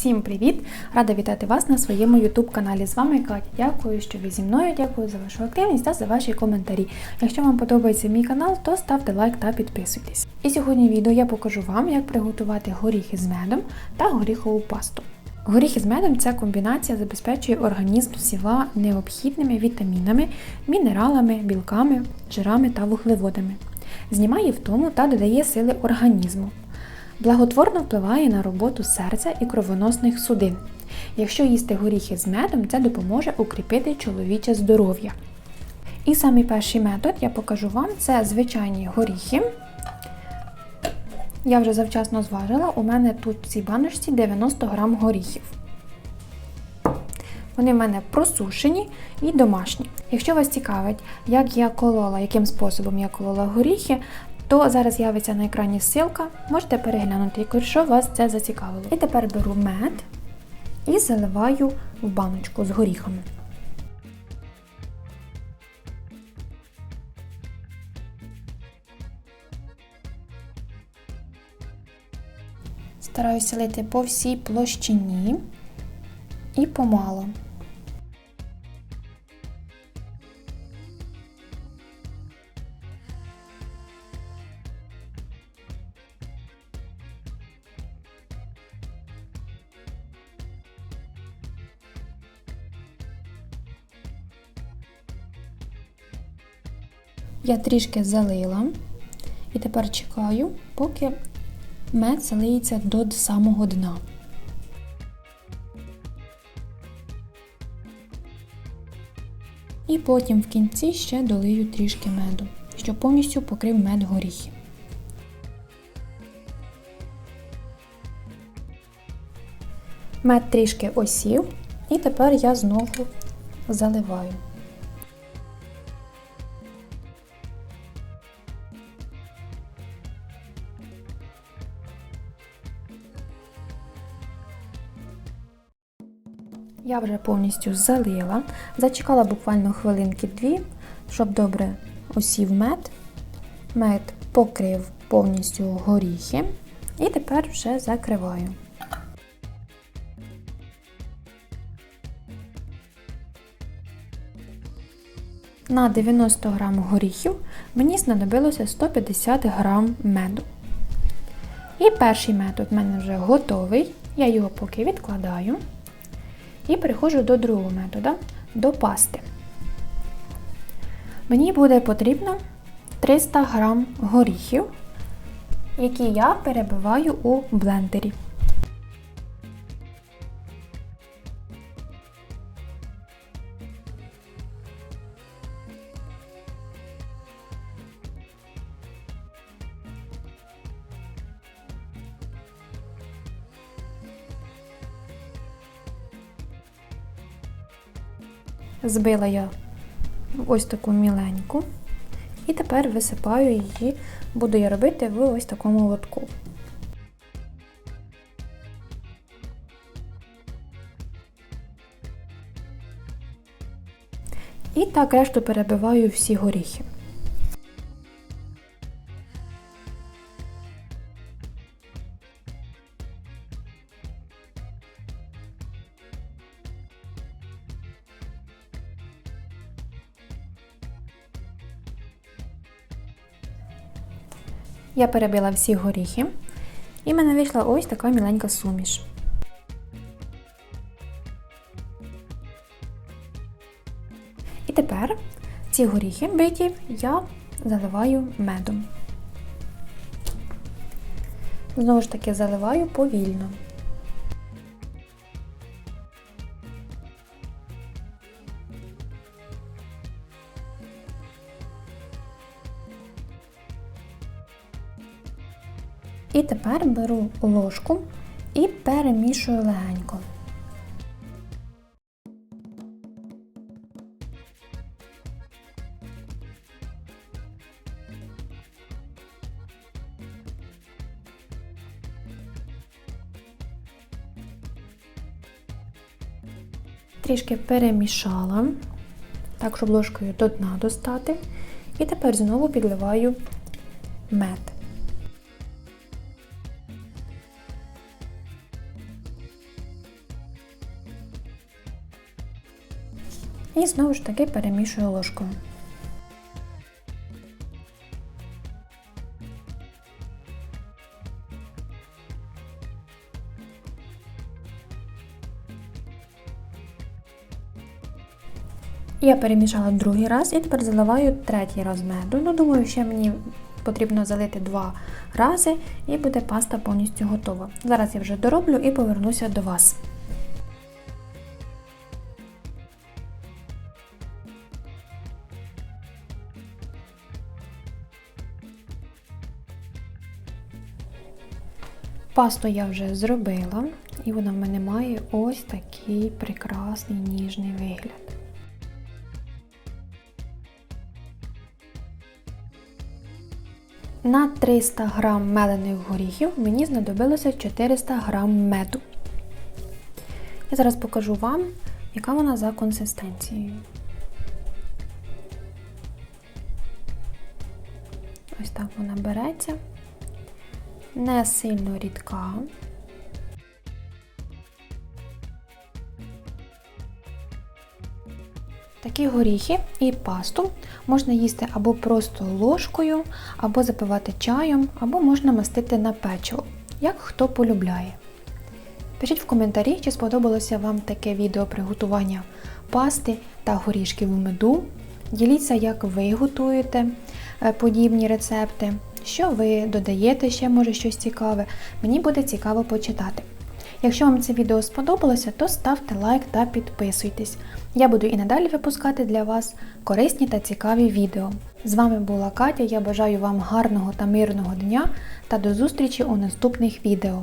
Всім привіт! Рада вітати вас на своєму YouTube каналі. З вами Катя. Дякую, що ви зі мною. Дякую за вашу активність та за ваші коментарі. Якщо вам подобається мій канал, то ставте лайк та підписуйтесь. І сьогодні в відео я покажу вам, як приготувати горіхи з медом та горіхову пасту. Горіхи з медом ця комбінація забезпечує організм всіма необхідними вітамінами, мінералами, білками, жирами та вуглеводами. Знімає втому та додає сили організму. Благотворно впливає на роботу серця і кровоносних судин. Якщо їсти горіхи з медом, це допоможе укріпити чоловіче здоров'я. І самий перший метод я покажу вам це звичайні горіхи. Я вже завчасно зважила, у мене тут в цій баночці 90 грам горіхів. Вони в мене просушені і домашні. Якщо вас цікавить, як я колола, яким способом я колола горіхи, то зараз з'явиться на екрані ссылка, можете переглянути, якщо вас це зацікавило. І тепер беру мед і заливаю в баночку з горіхами. Стараюся лити по всій площині і помало. Я трішки залила і тепер чекаю, поки мед залиється до самого дна. І потім в кінці ще долию трішки меду, щоб повністю покрив мед горіхи. Мед трішки осів, і тепер я знову заливаю. Я вже повністю залила, зачекала буквально хвилинки дві, щоб добре осів мед. Мед покрив повністю горіхи і тепер вже закриваю. На 90 грам горіхів мені знадобилося 150 грам меду. І перший метод в мене вже готовий, я його поки відкладаю. І переходжу до другого методу, до пасти. Мені буде потрібно 300 г горіхів, які я перебиваю у блендері. Збила я ось таку міленьку. І тепер висипаю її, буду я робити в ось такому лотку. І так решту перебиваю всі горіхи. Я перебила всі горіхи, і в мене вийшла ось така міленька суміш. І тепер ці горіхи биті я заливаю медом. Знову ж таки заливаю повільно. І тепер беру ложку і перемішую легенько. Трішки перемішала, так, щоб ложкою до дна достати. І тепер знову підливаю мед. І знову ж таки перемішую ложкою. Я перемішала другий раз і тепер заливаю третій раз меду. Ну, думаю, ще мені потрібно залити два рази і буде паста повністю готова. Зараз я вже дороблю і повернуся до вас. Пасту я вже зробила, і вона в мене має ось такий прекрасний ніжний вигляд. На 300 г мелених горіхів мені знадобилося 400 г меду. Я зараз покажу вам, яка вона за консистенцією. Ось так вона береться. Не сильно рідка. Такі горіхи і пасту можна їсти або просто ложкою, або запивати чаєм, або можна мастити на печиво, як хто полюбляє. Пишіть в коментарі, чи сподобалося вам таке відео приготування пасти та горішків у меду. Діліться, як ви готуєте е, подібні рецепти, що ви додаєте ще, може щось цікаве. Мені буде цікаво почитати. Якщо вам це відео сподобалося, то ставте лайк та підписуйтесь. Я буду і надалі випускати для вас корисні та цікаві відео. З вами була Катя, я бажаю вам гарного та мирного дня та до зустрічі у наступних відео.